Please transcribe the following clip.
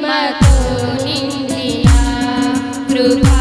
మహిమతో నిండిన కృపా